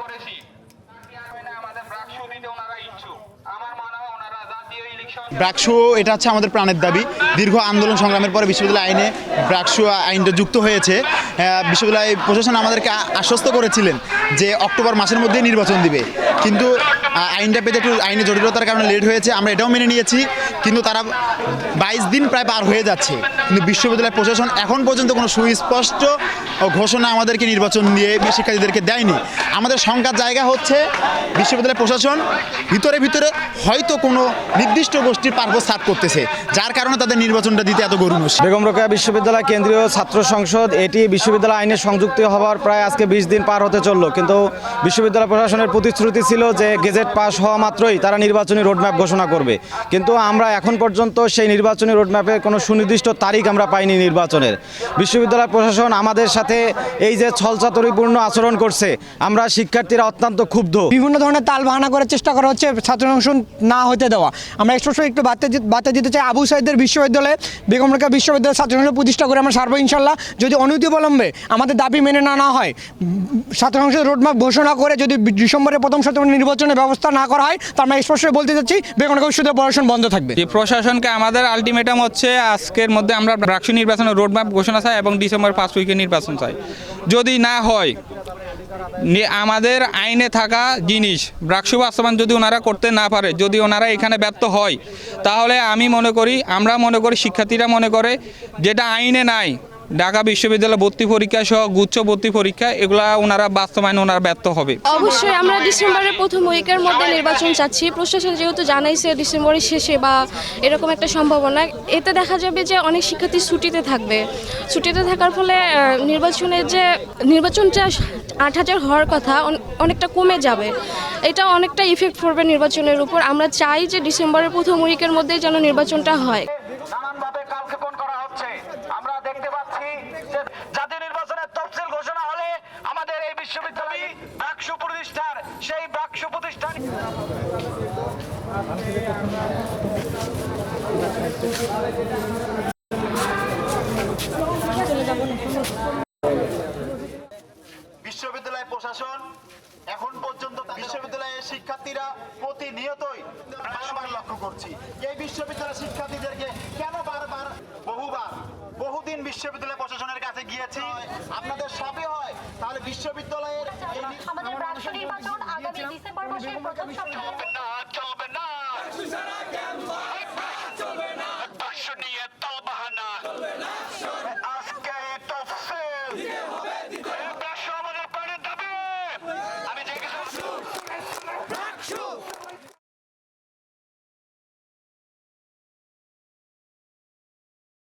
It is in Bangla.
করেছি। জাতীয় ইলেকশন ব্রাকসু, এটা হচ্ছে আমাদের প্রাণের দাবি। দীর্ঘ আন্দোলন সংগ্রামের পরে বিশ্ববিদ্যালয় আইনে ব্রাকসু আইনটা যুক্ত হয়েছে। বিশ্ববিদ্যালয় প্রশাসন আমাদেরকে আশ্বস্ত করেছিলেন যে অক্টোবর মাসের মধ্যেই নির্বাচন দিবে। কিন্তু আইনটা পেতে একটু আইনে জটিলতার কারণে লেট হয়েছে, আমরা এটাও মেনে নিয়েছি, কিন্তু তারা বাইশ দিন প্রায় পার হয়ে যাচ্ছে। কিন্তু বিশ্ববিদ্যালয় প্রশাসন এখন পর্যন্ত কোনো সুস্পষ্ট ঘোষণা আমাদেরকে নির্বাচন দিয়ে শিক্ষার্থীদেরকে দেয়নি। আমাদের শঙ্কার জায়গা হচ্ছে বিশ্ববিদ্যালয় প্রশাসন ভিতরে ভিতরে হয়তো কোনো নির্দিষ্ট গোষ্ঠীর পারপোজ সাফ করতেছে, যার কারণে তাদের নির্বাচনটা দিতে এত গরুমস বেগম রোকেয়া বিশ্ববিদ্যালয় কেন্দ্রীয় ছাত্র সংসদ, এটি বিশ্ববিদ্যালয় আইনে সংযুক্ত হওয়ার প্রায় আজকে বিশ দিন পার হতে চলল। কিন্তু বিশ্ববিদ্যালয় প্রশাসনের প্রতিশ্রুতি ছিল যে গেজেট পাস হওয়া মাত্রই তারা নির্বাচনী রোডম্যাপ ঘোষণা করবে। কিন্তু আমরা এখন পর্যন্ত সেই নির্বাচনী রোডম্যাপে কোনো সুনির্দিষ্ট তারিখ আমরা পাইনি নির্বাচনের। বিশ্ববিদ্যালয় প্রশাসন আমাদের সাথে এই যে ছলচাতরিপূর্ণ আচরণ করছে, আমরা শিক্ষার্থীরা অত্যন্ত ক্ষুব্ধ। বিভিন্ন ধরনের তাল বাহানা করার চেষ্টা করা হচ্ছে, ছাত্র সংসদ না হতে দেওয়া। আমরা স্পষ্ট একটু বার্তা দিতে চাই আবু সাইদের বিশ্ববিদ্যালয়ে। বেগম রেখা বিশ্ববিদ্যালয় ছাত্র সংসদ প্রতিষ্ঠা করে আমরা সারবো ইনশাল্লাহ। যদি অনতিবিলম্বে আমাদের দাবি মেনে না না হয় ছাত্র সংসদ রোডম্যাপ ঘোষণা করে যদি ডিসেম্বরের প্রথম সপ্তাহে নির্বাচনের ব্যবস্থা না করা হয় তা আমরা স্পষ্ট বলতে চাচ্ছি রেখা বিশ্ববিদ্যালয় পড়াশোনা বন্ধ থাকবে। প্রশাসনকে আমাদের আলটিমেটাম হচ্ছে, আজকের মধ্যে আমরা ব্রাকসু নির্বাচনের রোডম্যাপ ঘোষণা চাই এবং ডিসেম্বর ফার্স্ট উইকে নির্বাচন চাই। যদি না হয় আমাদের আইনে থাকা জিনিস ব্রাকসু বাস্তবায়ন যদি ওনারা করতে না পারে, যদি ওনারা এখানে ব্যর্থ হয়, তাহলে আমি মনে করি, আমরা মনে করি, শিক্ষার্থীরা মনে করে, যেটা আইনে নাই ঢাকা বিশ্ববিদ্যালয় ভর্তি পরীক্ষা সহ গুচ্ছ ভর্তি পরীক্ষা, এগুলা ওনারা বাস্তবায়ন ওনারা ব্যর্থ হবে। অবশ্যই আমরা ডিসেম্বরের প্রথম উইকের মধ্যে নির্বাচন চাচ্ছি। প্রশাসন যেহেতু জানাইছে ডিসেম্বরের শেষে বা এরকম একটা সম্ভাবনা, এতে দেখা যাবে যে অনেক শিক্ষার্থী ছুটিতে থাকবে। ছুটিতে থাকার ফলে নির্বাচনের যে নির্বাচনটা আট হাজার হওয়ার কথা অনেকটা কমে যাবে। এটা অনেকটা ইফেক্ট পড়বে নির্বাচনের উপর। আমরা চাই যে ডিসেম্বরের প্রথম উইকের মধ্যেই যেন নির্বাচনটা হয় নানানভাবে কালক্ষেপণ করা হচ্ছে আমরা দেখতে পাচ্ছি যে জাতীয় নির্বাচনের তফসিল ঘোষণা হলে আমাদের এই বিশ্ববিদ্যালয় বাক্সু প্রতিষ্ঠার, সেই বাক্সু প্রতিষ্ঠান বিশ্ববিদ্যালয় প্রশাসন এখন পর্যন্ত বিশ্ববিদ্যালয়ের শিক্ষার্থীরা প্রতিনিয়তই লক্ষ্য করছি। এই বিশ্ববিদ্যালয়ের শিক্ষার্থীদেরকে কেন বিশ্ববিদ্যালয়ের আমাদের রাষ্ট্র নির্বাচন আগামী ডিসেম্বর মাসের প্রথম সপ্তাহে না। চলবে না। বাক্সু নিয়ে তলবাহানা আজকে তফসিল